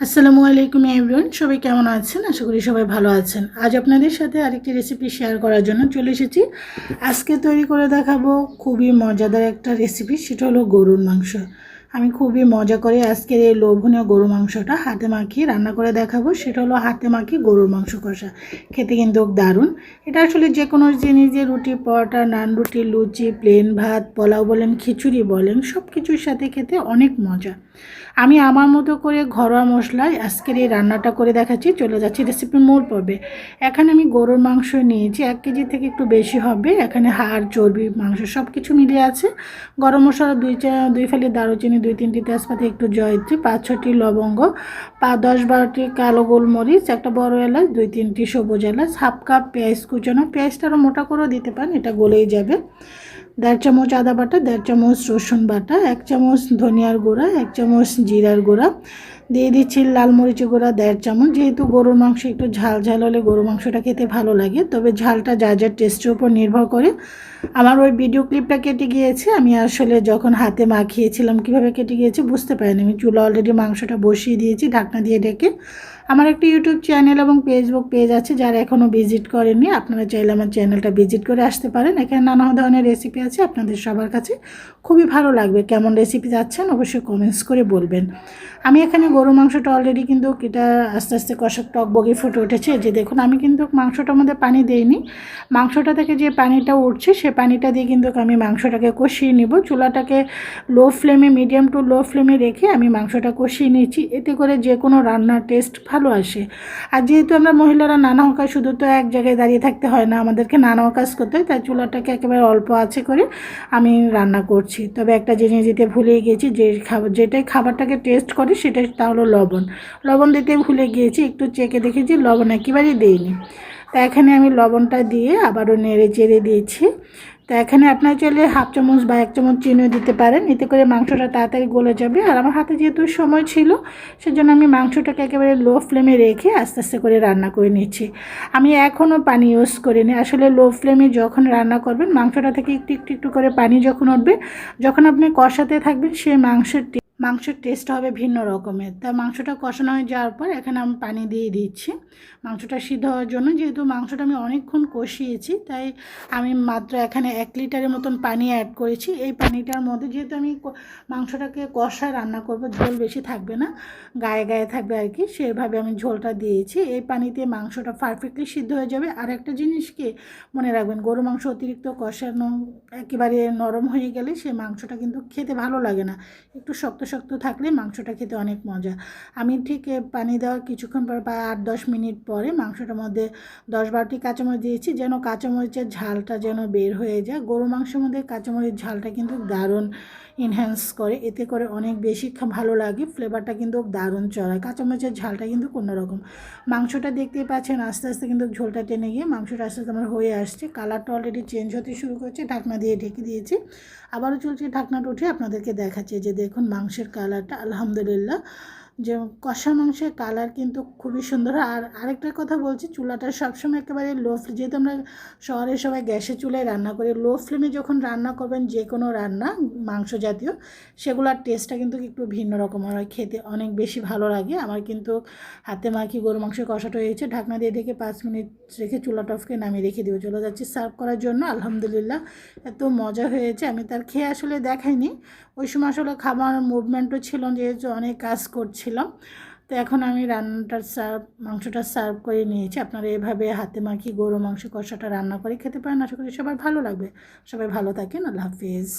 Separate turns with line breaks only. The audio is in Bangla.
আসসালামু আলাইকুম এভরিওয়ান, সবাই কেমন আছেন? আশা করি সবাই ভালো আছেন। আজ আপনাদের সাথে আরেকটি রেসিপি শেয়ার করার জন্য চলে এসেছি। আজকে তৈরি করে দেখাবো খুবই মজাদার একটা রেসিপি সেটা হলো গরুর মাংস। আমি খুবই মজা করে আজকের এই লোভনীয় গরু মাংসটা হাতে মাখিয়ে রান্না করে দেখাবো। সেটা হলো হাতে মাখিয়ে গরুর মাংস কষা। খেতে কিন্তু দারুণ। এটা আসলে যে কোনো জিনিস, যে রুটি, পরোটা, নান রুটি, লুচি প্লেন ভাত, পোলাও বলেন, খিচুড়ি বলেন সব কিছুর সাথে খেতে অনেক মজা। আমি আমার মতো করে ঘরোয়া মশলায় আজকের এই রান্নাটা করে দেখাচ্ছি। চলে যাচ্ছি রেসিপির মূল পর্বে। এখানে আমি গরুর মাংস নিয়েছি, এক কেজি থেকে একটু বেশি হবে। এখানে হাড়, চর্বি, মাংস সব কিছু মিলিয়ে আছে। গরম মশলা দুই চা দুই ফালি দারুচিনি দুই তিনটি তেজপাতা, একটু জয়ত্রী, পাঁচ ছটি লবঙ্গ, পা দশ বারোটি কালো গোলমরিচ, একটা বড় এলাচ, দুই তিনটি সবুজ এলাচ, হাফ কাপ পেঁয়াজ কুচানো। পেঁয়াজটা আরও মোটা করেও দিতে পারেন, এটা গলেই যাবে। দেড় চামচ আদা বাটা, দেড় চামচ রসুন বাটা, এক চামচ ধনিয়ার গুঁড়া, এক চামচ জিরার গুঁড়া। দিয়ে দিচ্ছি লাল মরিচের গুঁড়া দেড় চামচ। যেহেতু গরুর মাংস একটু ঝাল ঝাল হলে গরুর মাংসটা খেতে ভালো লাগে, তবে ঝালটা যা যার টেস্টের উপর নির্ভর করে। আমার ওই ভিডিও ক্লিপটা কেটে গিয়েছে। আমি আসলে যখন হাতে মাখিয়েছিলাম, কীভাবে কেটে গিয়েছে বুঝতে পারিনি। আমি চুলা অলরেডি মাংসটা বসিয়ে দিয়েছি, ঢাকনা দিয়ে ডেকে আমার একটা ইউটিউব চ্যানেল এবং ফেসবুক পেজ আছে, যারা এখনও ভিজিট করেননি, আপনারা চাইলে আমার চ্যানেলটা ভিজিট করে আসতে পারেন। এখানে নানা ধরনের রেসিপি আছে আপনাদের সবার কাছে। খুবই ভালো লাগবে কেমন রেসিপি যাচ্ছেন, অবশ্যই কমেন্টস করে বলবেন। আমি এখানে গরু মাংসটা অলরেডি কিন্তু এটা আস্তে আস্তে কষক টক বগি ফুটে উঠেছে। যে দেখুন, আমি কিন্তু মাংসটার মধ্যে পানি দিইনি। মাংসটা থেকে যে পানিটা উঠছে, সে পানিটা দিয়ে কিন্তু আমি মাংসটাকে কষিয়ে নিব। চুলাটাকে লো ফ্লেমে মিডিয়াম টু লো ফ্লেমে রেখে আমি মাংসটা কষিয়ে নিচ্ছি। এতে করে যে কোনো রান্নার টেস্ট আসে। আর যেহেতু আমরা মহিলারা নানা কাজ শুধু তো এক জায়গায় দাঁড়িয়ে থাকতে হয় না, আমাদেরকে নানা কাজ করতে হয়, তাই চুলাটাকে একেবারে অল্প আছে করে আমি রান্না করছি। তবে একটা জিনিস দিতে ভুলে গিয়েছি যে খাবার যেটাই খাবারটাকে টেস্ট করে, সেটাই তা হলো লবণ। লবণ দিতে ভুলে গিয়েছি, একটু চেকে দেখেছি, লবণ একেবারেই দিইনি। তা এখানে আমি লবণটা দিয়ে আবারও নেড়ে চেড়ে দিয়েছি। তো এখানে আপনার চাইলে হাফ চামচ বা এক চামচ চিনি দিতে পারেন। এতে করে মাংসটা তাড়াতাড়ি গলে যাবে। আর আমার হাতে যেহেতু সময় ছিল, সেজন্য আমি মাংসটাকে একেবারে লো ফ্লেমে রেখে আস্তে আস্তে করে রান্না করে নিচ্ছি। আমি এখনও পানি ইউজ করিনি। আসলে লো ফ্লেমে যখন রান্না করবেন, মাংসটা থেকে একটু একটু একটু করে পানি যখন উঠবে, যখন আপনি কষাতে থাকবেন, সেই মাংসের মাংসের টেস্ট হবে ভিন্ন রকমের। তা মাংসটা কষানো হয়ে যাওয়ার পর এখানে আমি পানি দিয়ে দিচ্ছি। মাংসটা সিদ্ধ হওয়ার জন্য যেহেতু মাংসটা আমি অনেকক্ষণ কষিয়েছি, তাই আমি মাত্র এখানে এক লিটারের মতন পানি অ্যাড করেছি। এই পানিটার মধ্যে যেহেতু আমি মাংসটাকে কষায় রান্না করব, ঝোল বেশি থাকবে না, গায়ে গায়ে থাকবে আর কি, সেভাবে আমি ঝোলটা দিয়েছি। এই পানিতে মাংসটা পারফেক্টলি সিদ্ধ হয়ে যাবে। আর একটা জিনিস কি, মনে রাখবেন গরু মাংস অতিরিক্ত কষানো একেবারে নরম হয়ে গেলে সে মাংসটা কিন্তু খেতে ভালো লাগে না। একটু শক্ত শক্ত থাকলে মাংসটা খেতে অনেক মজা। আমি ঠিক পানি দেওয়ার কিছুক্ষণ পর প্রায় আট দশ মিনিট পরে মাংসটার মধ্যে দশ বারোটি কাঁচামরিচ দিয়েছি যেন কাঁচামরিচের ঝালটা যেন বের হয়ে যায়। গরু মাংসের মধ্যে কাঁচামরিচ ঝালটা কিন্তু দারুণ ইনহ্যান্স করে। এতে করে অনেক বেশি ভালো লাগে ফ্লেভারটা কিন্তু দারুণ চড়ায়। কাঁচামরিচের ঝালটা কিন্তু রকম। মাংসটা দেখতেই পাচ্ছেন আস্তে আস্তে কিন্তু ঝোলটা টেনে গিয়ে মাংসটা আস্তে আস্তে আমার হয়ে আসছে। কালারটা অলরেডি চেঞ্জ হতে শুরু করছে, ঢাকনা দিয়ে ঢেকে দিয়েছি। আবারও চলছে ঢাকনাটা উঠে আপনাদেরকে দেখাচ্ছে যে দেখুন মাংসের কালারটা আলহামদুলিল্লাহ যে কষা মাংসের কালার কিন্তু খুবই সুন্দর। আর আরেকটা কথা বলছি, চুলাটা সবসময় একেবারে লো যেহেতু আমরা শহরে সবাই গ্যাসের চুলায় রান্না করি লো ফ্লেমে যখন রান্না করবেন যে কোনো রান্না, মাংস জাতীয়, সেগুলোর টেস্টটা কিন্তু একটু ভিন্ন রকম হয়, খেতে অনেক বেশি ভালো লাগে। আমার কিন্তু হাতে মাখি গরু মাংস কষাটা হয়েছে ঢাকনা দিয়ে ঢেকে পাঁচ মিনিট রেখে চুলা টফকে নামিয়ে রেখে দেবো। চলে যাচ্ছি সার্ভ করার জন্য, আলহামদুলিল্লাহ এত মজা হয়েছে, আমি তার খেয়ে আসলে দেখাইনি। ওই সময় আসলে খাবার মুভমেন্টও ছিল, যেহেতু অনেক কাজ করছিলাম তো এখন আমি রান্নাটা সার্ভ, মাংসটা সার্ভ করে নিয়েছি। আপনারা এভাবে হাতে মাখি গরু মাংস কষাটা রান্না করে খেতে পারেন। আশা করি সবার ভালো লাগবে। সবাই ভালো থাকেন। আল্লাহ হাফিজ।